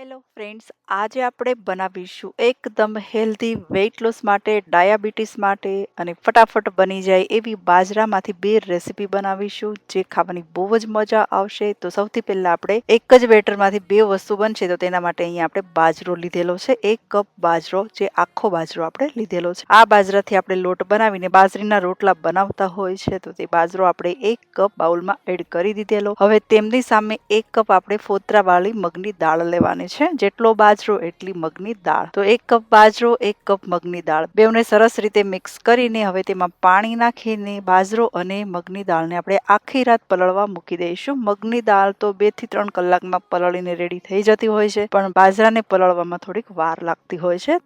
Hello friends આજે આપણે બનાવીશું એકદમ હેલ્ધી વેઇટ લોસ માટે ડાયાબિટીસ માટે અને ફટાફટ બની જાય એવી બાજરામાંથી બે રેસીપી બનાવીશું જે ખાવાની બહુ જ મજા આવશે. તો સૌથી પહેલાં આપણે એક જ બેટરમાંથી બે વસ્તુ બનશે, તો તેના માટે અહીંયા આપણે બાજરો લીધેલો છે, એક કપ બાજરો, જે આખો બાજરો આપણે લીધેલો છે. આ બાજરાથી આપણે લોટ બનાવીને બાજરીના રોટલા બનાવતા હોય છે, તો તે બાજરો આપણે એક કપ બાઉલમાં એડ કરી દીધેલો. હવે તેમની સામે એક કપ આપણે ફોતરાવાળી મગની દાળ લેવાની છે, જેટલો બાજરો એટલી મગની દાળ. તો એક કપ બાજરો, એક કપ મગની દાળ. બેવને સરસ રીતે મિક્સ કરીને હવે તેમાં પાણી નાખીને બાજરો અને મગની દાળને આપણે આખી રાત પલળવા મૂકી દઈશું. મગની દાળ તો બેથી ત્રણ કલાકમાં પલળીને રેડી થઈ જતી હોય છે, પણ બાજરાને પલળવામાં થોડીક વાર લાગતી હોય છે.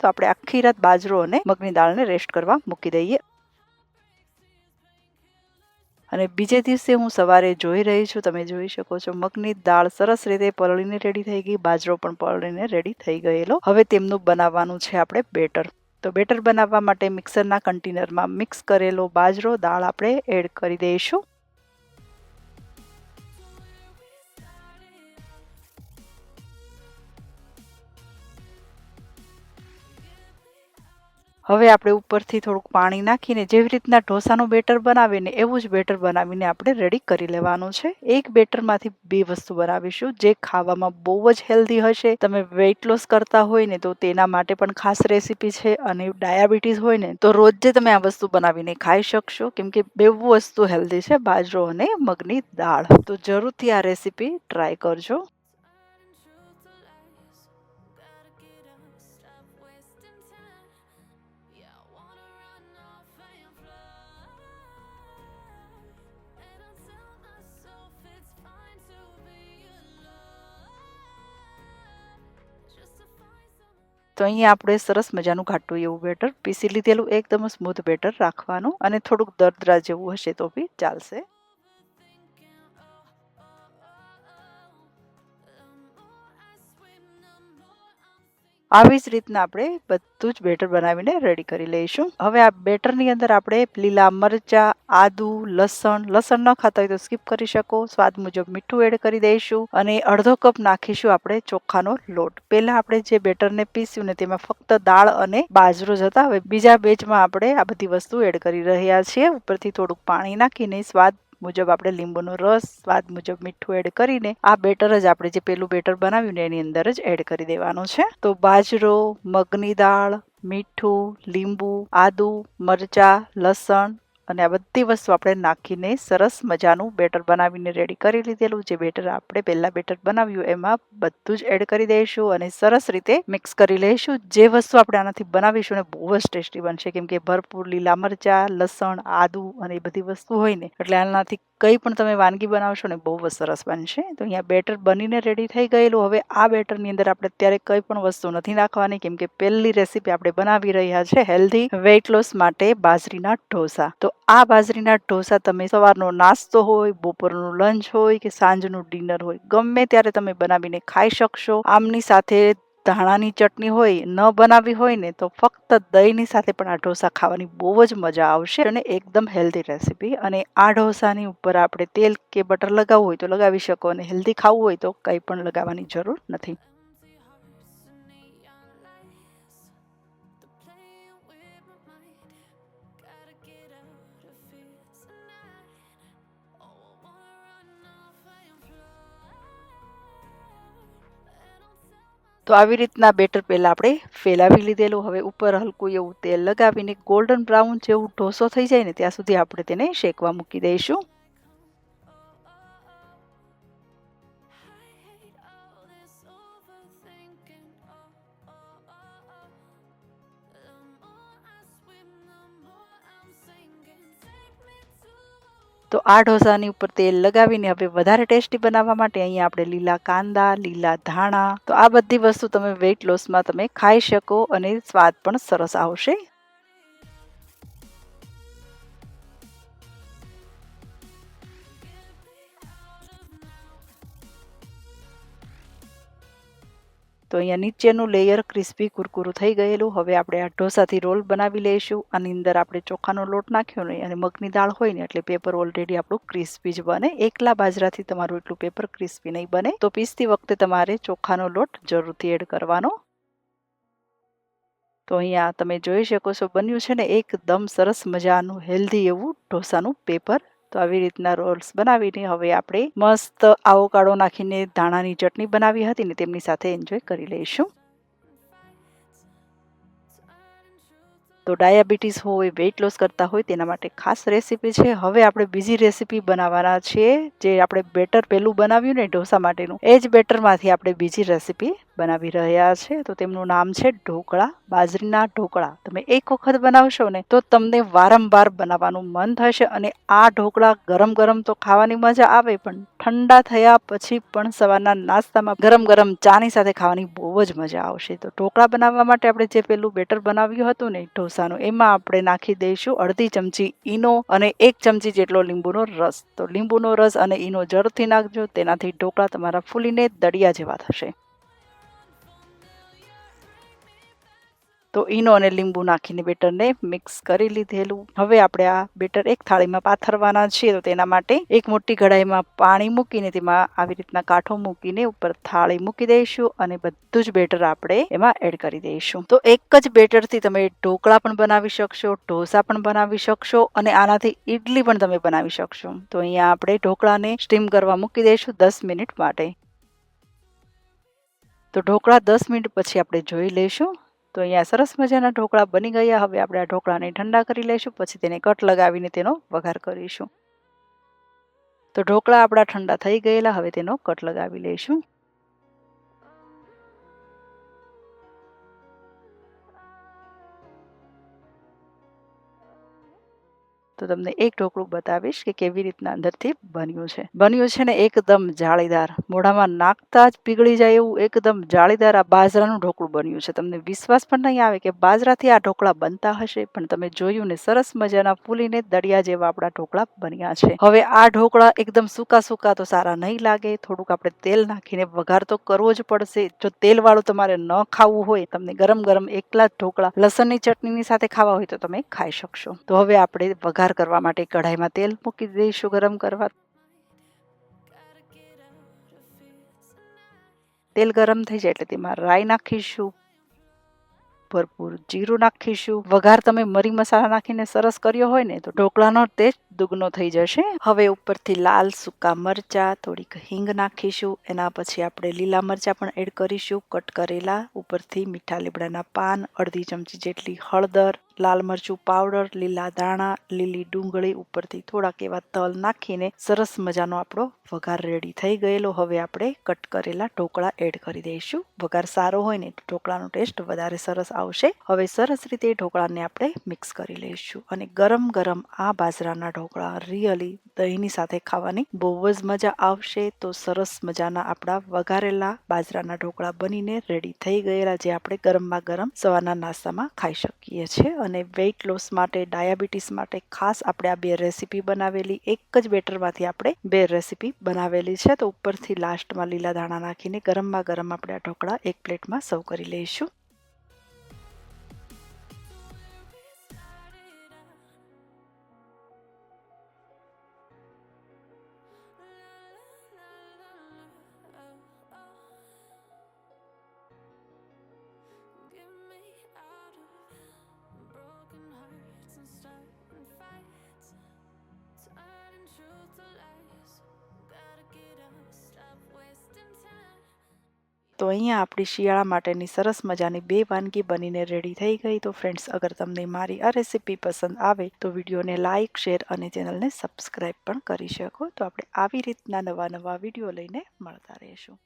તો આપણે આખી રાત બાજરો અને મગની દાળને રેસ્ટ કરવા મૂકી દઈએ. અને બીજે દિવસે હું સવારે જોઈ રહી છું, તમે જોઈ શકો છો, મગની દાળ સરસ રીતે પલળીને રેડી થઈ ગઈ, બાજરો પણ પલળીને રેડી થઈ ગયેલો. હવે તેમનું બનાવવાનું છે આપણે બેટર. તો બેટર બનાવવા માટે મિક્સરના કન્ટેનરમાં મિક્સ કરેલો બાજરો, દાળ આપણે એડ કરી દઈશું. હવે આપણે ઉપરથી થોડુંક પાણી નાખીને જેવી રીતના ઢોસાનું બેટર બનાવીને એવું જ બેટર બનાવીને આપણે રેડી કરી લેવાનું છે. એક બેટરમાંથી બે વસ્તુ બનાવીશું જે ખાવામાં બહુ જ હેલ્ધી હશે. તમે વેઇટ લોસ કરતા હોય ને તો તેના માટે પણ ખાસ રેસીપી છે અને ડાયાબિટીસ હોય ને તો રોજ જે તમે આ વસ્તુ બનાવીને ખાઈ શકશો. કેમ કે બેવું વસ્તુ હેલ્ધી છે, બાજરો અને મગની દાળ. તો જરૂરથી આ રેસીપી ટ્રાય કરજો. તો અહીંયા આપણે સરસ મજાનું ઘાટું એવું બેટર. પીસી લીધેલું એકદમ સ્મૂથ બેટર રાખવાનું અને થોડુંક દરદરા જેવું હશે તો બી ચાલશે. આવી જ રીતના આપણે બધું જ બેટર બનાવીને રેડી કરી લઈશું. હવે આ બેટરની અંદર આપણે લીલા મરચા, આદુ, લસણ લસણ ન ખાતા હોય તો સ્કીપ કરી શકો. સ્વાદ મુજબ મીઠું એડ કરી દઈશું અને અડધો કપ નાખીશું આપણે ચોખાનો લોટ. પહેલા આપણે જે બેટરને પીસ્યું ને તેમાં ફક્ત દાળ અને બાજરો જતા હવે બીજા બેચમાં આપણે આ બધી વસ્તુ એડ કરી રહ્યા છીએ. ઉપરથી થોડુંક પાણી નાખીને સ્વાદ મુજબ આપણે લીંબુનો રસ, સ્વાદ મુજબ મીઠું એડ કરીને, આ બેટર જ આપણે જે પેલું બેટર બનાવ્યું ને એની અંદર જ એડ કરી દેવાનું છે. તો બાજરો, મગની દાળ, મીઠું, લીંબુ, આદુ, મરચા, લસણ અને આ બધી વસ્તુ આપણે નાખીને સરસ મજાનું બેટર બનાવીને રેડી કરી લીધેલું. જે બેટર આપણે પહેલાં બેટર બનાવ્યું, એમાં બધું જ એડ કરી દઈશું અને સરસ રીતે મિક્સ કરી લઈશું. જે વસ્તુ આપણે આનાથી બનાવીશું ને બહુ જ ટેસ્ટી બનશે. કેમ કે ભરપૂર લીલા મરચા, લસણ, આદુ અને એ બધી વસ્તુ હોય ને, એટલે આનાથી કંઈ પણ તમે વાનગી બનાવશો ને બહુ જ સરસ બનશે. તો અહીંયા બેટર બનીને રેડી થઈ ગયેલું. હવે આ બેટરની અંદર આપણે અત્યારે કંઈ પણ વસ્તુ નથી નાખવાની. કેમ કે પહેલી રેસીપી આપણે બનાવી રહ્યા છે હેલ્ધી વેઇટ લોસ માટે બાજરીના ઢોસા. તો આ બાજરીના ઢોસા તમે સવારનો નાસ્તો હોય, બપોરનું લંચ હોય કે સાંજનું ડિનર હોય, ગમે ત્યારે તમે બનાવીને ખાઈ શકશો. આમની સાથે ધાણાની ચટણી હોય, ન બનાવી હોય ને તો ફક્ત દહીંની સાથે પણ આ ઢોસા ખાવાની બહુ જ મજા આવશે અને એકદમ હેલ્ધી રેસીપી અને આ ઢોસાની ઉપર આપણે તેલ કે બટર લગાવવું હોય તો લગાવી શકો અને હેલ્ધી ખાવું હોય તો કંઈ પણ લગાવવાની જરૂર નથી. તો આવી રીતના બેટર પહેલાં આપણે ફેલાવી લીધેલું. હવે ઉપર હલકું એવું તેલ લગાવીને ગોલ્ડન બ્રાઉન જેવું ઢોસો થઈ જાય ને, ત્યાં સુધી આપણે તેને શેકવા મૂકી દઈશું. તો આ ઢોસાની ઉપર તેલ લગાવીને હવે વધારે ટેસ્ટી બનાવવા માટે અહીંયા આપણે લીલા કાંદા, લીલા ધાણા, તો આ બધી વસ્તુ તમે વેઇટ લોસમાં તમે ખાઈ શકો અને સ્વાદ પણ સરસ આવશે. તો અહીંયા નીચેનું લેયર ક્રિસ્પી કુરકુરું થઈ ગયેલું. હવે આપણે આ ઢોસાથી રોલ બનાવી લઈશું. આની અંદર આપણે ચોખાનો લોટ નાખ્યો નહીં અને મગની દાળ હોય ને એટલે પેપર ઓલરેડી આપણું ક્રિસ્પી જ બને. એકલા બાજરાથી તમારું એટલું પેપર ક્રિસ્પી નહીં બને. તો પીસતી વખતે તમારે ચોખાનો લોટ જરૂરથી એડ કરવાનો. તો અહીંયા તમે જોઈ શકો છો બન્યું છે ને એકદમ સરસ મજાનું હેલ્ધી એવું ઢોસાનું પેપર તો આવી રીતના રોલ્સ બનાવીને હવે આપણે મસ્ત આવોકાડો નાખીને ધાણાની ચટણી બનાવી હતી ને તેમની સાથે એન્જોય કરી લઈશું. તો ડાયાબિટીસ હોય વેઇટ લોસ કરતા હોય તેના માટે ખાસ રેસીપી છે. હવે આપણે બીજી રેસીપી બનાવવાના છીએ જે આપણે બેટર પહેલું બનાવ્યું ને ઢોસા માટેનું. એ જ બેટરમાંથી આપણે બીજી રેસીપી બનાવી રહ્યા છે. તો તેમનું નામ છે ઢોકળા, બાજરીના ઢોકળા. તમે એક વખત બનાવશો ને, તો તમને વારંવાર બનાવવાનું મન થશે અને આ ઢોકળા ગરમ ગરમ તો ખાવાની મજા આવે, પણ ઠંડા થયા પછી પણ સવારના નાસ્તામાં ગરમ ગરમ ચાની સાથે ખાવાની બહુ જ મજા આવશે. તો ઢોકળા બનાવવા માટે આપણે જે પેલું બેટર બનાવ્યું હતું ને, ઢોસાનું, એમાં આપણે નાખી દઈશું અડધી ચમચી ઈનો અને એક ચમચી જેટલો લીંબુનો રસ. તો લીંબુનો રસ અને ઈનો જરથી નાખજો, તેનાથી ઢોકળા તમારા ફૂલીને દળિયા જેવા થશે. તો ઈનો અને લીંબુ નાખીને બેટરને મિક્સ કરી લીધેલું. હવે આપણે આ બેટર એક થાળીમાં પાથરવાના છીએ, તો તેના માટે એક મોટી કઢાઈમાં પાણી મૂકીને તેમાં આવી રીતના કાંઠો મૂકીને ઉપર થાળી મૂકી દઈશું અને બધું જ બેટર આપણે એમાં એડ કરી દઈશું. તો એક જ બેટરથી તમે ઢોકળા પણ બનાવી શકશો, ઢોસા પણ બનાવી શકશો અને આનાથી ઇડલી પણ તમે બનાવી શકશો. તો અહીંયા આપણે ઢોકળાને સ્ટીમ કરવા મૂકી દઈશું દસ મિનિટ માટે. તો ઢોકળા દસ મિનિટ પછી આપણે જોઈ લઈશું. તો અહીંયા સરસ મજાના ઢોકળા બની ગયા. હવે આપણે આ ઢોકળાને ઠંડા કરી લઈશું, પછી તેને કટ લગાવીને તેનો વઘાર કરીશું. તો ઢોકળા આપણા ઠંડા થઈ ગયેલા, હવે તેનો કટ લગાવી લઈશું. તો તમને એક ઢોકળું બતાવીશ કે કેવી રીતના અંદરથી બન્યું છે. બન્યું છે ને એકદમ જાળીદાર. મોઢામાં નાખતા જ પીગળી જાય એવું એકદમ જાળીદાર આ બાજરાનું ઢોકળું બન્યું છે. તમને વિશ્વાસ પણ નહીં આવે કે બાજરાથી આ ઢોકળા બનતા હશે, પણ તમે જોયું ને સરસ મજાના ફૂલીને દળિયા જેવા આપણા ઢોકળા બન્યા છે. હવે આ ઢોકળા એકદમ સૂકા સૂકા તો સારા નહીં લાગે. થોડુંક આપણે તેલ નાખીને વઘાર તો કરવો જ પડશે. જો તેલ વાળું તમારે ન ખાવું હોય, તમને ગરમ ગરમ એકલા જ ઢોકળા લસણની ચટણીની સાથે ખાવા હોય તો તમે ખાઈ શકશો. તો હવે આપણે વઘાર વઘાર કરવા માટે કઢાઈમાં તેલ મૂકી દઈશું ગરમ કરવા. તેલ ગરમ થઈ જાય એટલે તેમાં રાઈ નાખીશું. ભરપૂર જીરું નાખીશું. વઘાર તમે મરી મસાલા નાખીને સરસ કર્યો હોય ને, તો ઢોકળાનો ટેસ્ટ દુગનો થઈ જશે. હવે ઉપરથી લાલ સૂકા મરચાં, થોડીક હિંગ નાખીશું. એના પછી આપણે લીલા મરચાં પણ એડ કરીશું. કટ કરેલા. ઉપરથી મીઠા લીમડાના પાન, અડધી ચમચી જેટલી હળદર, લાલ મરચું પાવડર, લીલા દાણા લીલી ડુંગળી, ઉપરથી થોડાક એવા તલ નાખીને સરસ મજાનો આપણો વઘાર રેડી થઈ ગયેલો. હવે આપણે કટ કરેલા ઢોકળા એડ કરી દઈશું. વઘાર સારો હોય ને ઢોકળાનો ટેસ્ટ વધારે સરસ આવશે. હવે સરસ રીતે ઢોકળાને આપણે મિક્સ કરી લઈશું. અને ગરમ ગરમ આ બાજરાના ઢોકળા રિયલી દહીંની સાથે ખાવાની બહુ જ મજા આવશે. તો સરસ મજાના આપણા વઘારેલા બાજરાના ઢોકળા બનીને રેડી થઈ ગયેલા જે આપણે ગરમમાં ગરમ સવારના નાસ્તામાં ખાઈ શકીએ છીએ. અને વેઇટ લોસ માટે ડાયાબિટીસ માટે ખાસ આપણે આ બે રેસીપી બનાવેલી. એક જ બેટરમાંથી આપણે બે રેસીપી બનાવેલી છે. તો ઉપરથી લાસ્ટમાં લીલા ધાણા નાખીને ગરમમાં ગરમ આપણે આ ઢોકળા એક પ્લેટમાં સર્વ કરી લઈશું. તો અહીંયા આપણી શિયાળા માટેની સરસ મજાની બે વાનગી બનીને રેડી થઈ ગઈ. તો ફ્રેન્ડ્સ અગર તમને મારી આ રેસીપી પસંદ આવે, તો વિડીયોને લાઇક શેર અને ચેનલને સબસ્ક્રાઈબ પણ કરી શકો. તો આપણે આવી રીતના નવા નવા વીડિયો લઈને મળતા રહીશું.